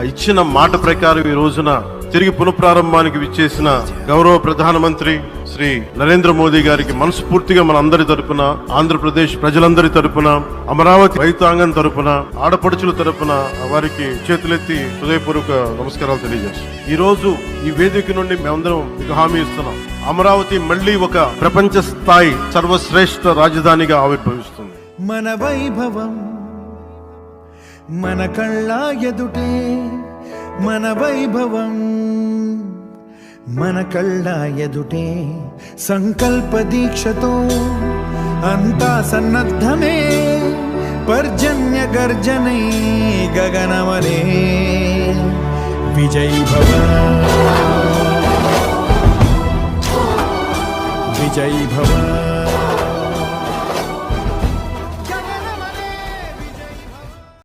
ఆ ఇచ్చిన మాట ప్రకారం ఈ రోజున తిరిగి పునఃప్రారంభానికి విచ్చేసిన గౌరవ ప్రధానమంత్రి శ్రీ నరేంద్ర మోదీ గారికి మనస్ఫూర్తిగా మన అందరి తరపున ఆంధ్రప్రదేశ్ ప్రజలందరి తరపున అమరావతి రైతాంగం తరపున ఆడపడుచుల తరపున వారికి చేతులెత్తి హృదయపూర్వక నమస్కారాలు తెలియజేస్తాం ఈ రోజు ఈ వేదిక నుండి మేమందరం మీకు హామీ ఇస్తున్నాం. అమరావతి మళ్ళీ ఒక ప్రపంచ స్థాయి సర్వశ్రేష్ఠ రాజధానిగా ఆవిర్భవిస్తుంది. మన వైభవం మన కళ్ళ ఎదుటే మన వైభవం. మన కళ్ళ ఎదుటే సంకల్ప దీక్షతో అంతా సన్నద్ధమే. పర్జన్య గర్జనే గగనమనే. విజయ్ భవ. విజయ్ భవ.